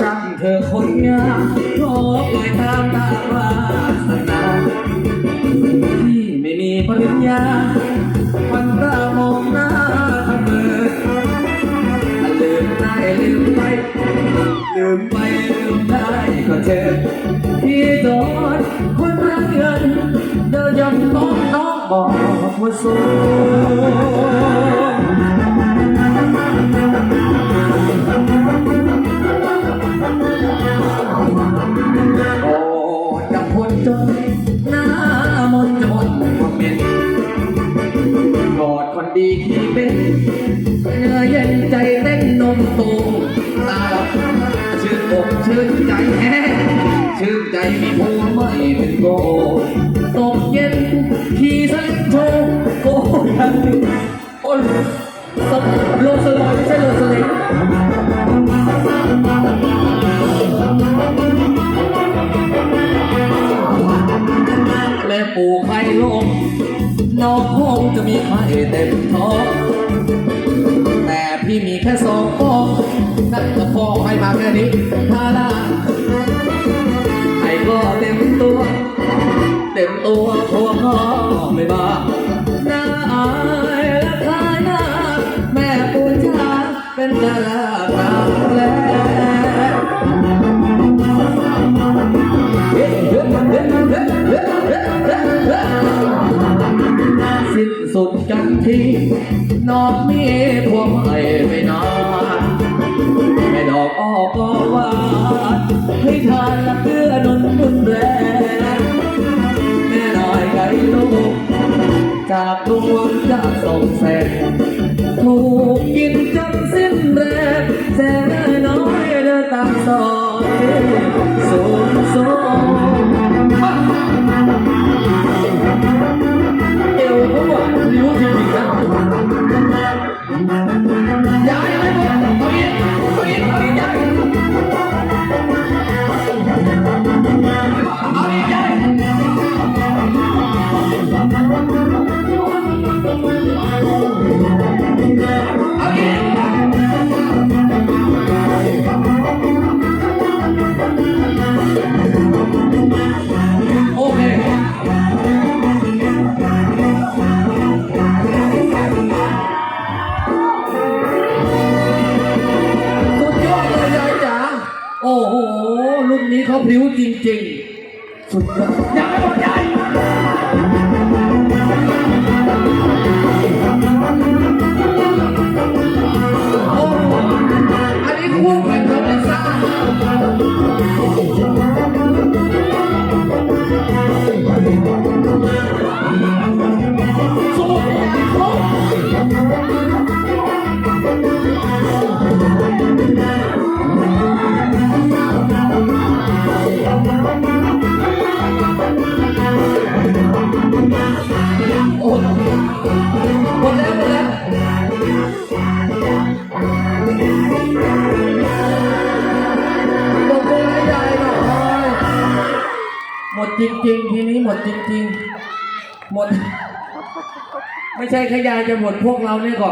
ช่างเธอคนงามขอเอ่ยตามตาวาสนาที่ไม่มีปริญญา ไป ลืมไปลืมได้ก็เจอที่โดนคนรักเงินเดินยังต้องน้องบอกว่าสูง อกชื่นใจแฮชื่นใจมีผัวไม่เป็นโกตกเย็นขี่สันโชโกยันโอ้ยสะโลสลอยไม่ใช่โลสลิงแม่ปูไข่ลมน้องคงจะมีไข่เต็มท้อง แต่พี่มีแค่สองฟอง นั่นก็ฟอให้มาแค่นี้ทาราไข่ก็เต็มตัว เต็มตัวทัวพ่อไม่บาหน้าอายและคลายหน้า แม่ปู่จ๋าเป็นดาราตาแลสิ้นสุดกันที่นอกมีพวงใหม่ไม่นาน ให้ดอกอ้อก็หวานให้ทานละเพื่อนนบุญแรงแม่น้อยไก่ลูกจากดวงจะส่งแสงถูกกินจนสิ้นแรงแสนน้อยเดินตามซอย ริ้วจริง ๆ สุดยอดยังไม่หมดยา หมดจริงๆ ทีนี้หมดจริงๆ หมด ไม่ใช่ขยายจะหมดพวกเราเนี่ยก็